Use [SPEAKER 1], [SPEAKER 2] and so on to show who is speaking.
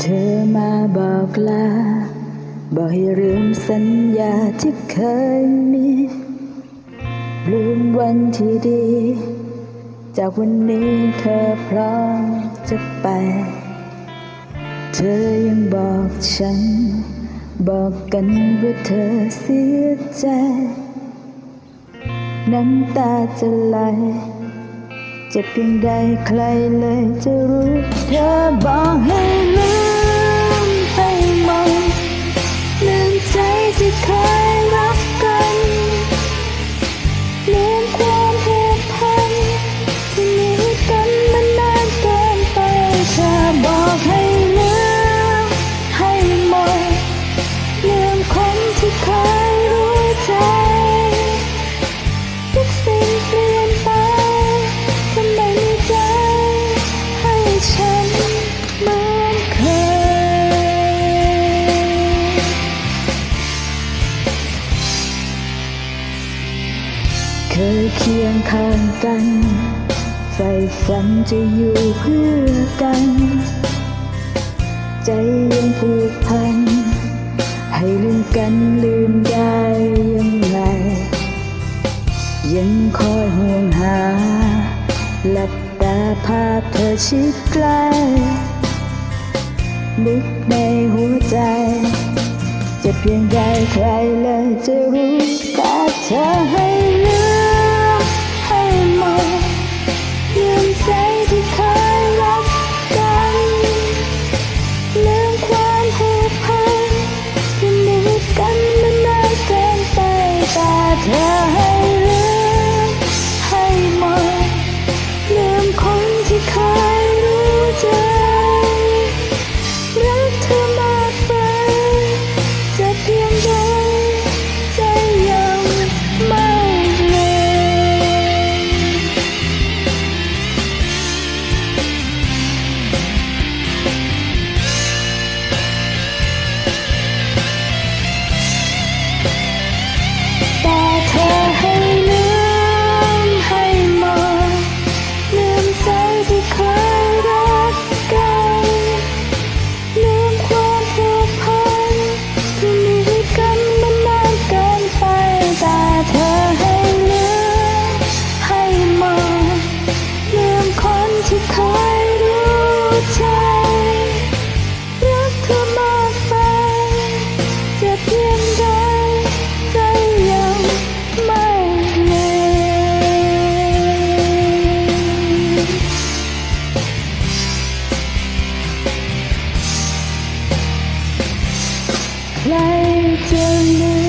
[SPEAKER 1] เธอมาบอกลา บอกให้ลืมสัญญาที่เคยมีลืมวันที่ดี จากวันนี้เธอพร้อมจะไป เธอยังบอกฉัน บอกกันว่าเธอเสียใจ น้ำตาจะไหลจะเพียงใดใครเลยจะรู้ เธอบอกให้ลื เคยเคียงข้างกันใฝ่ฝันจะอยู่เพื่อกัน ใจยังผูกพัน ให้ลืมกันลืมได้ยังไง ยังคอยห่วงหา หลับตาภาพเธอชิดใกล้ลึกในหัวใจ จะเพียงใดใครเลย Yeah. ที่เคยรู้ใจรักเธอมากไปจะเพียงใดใจยังไม่เลยใครจะลื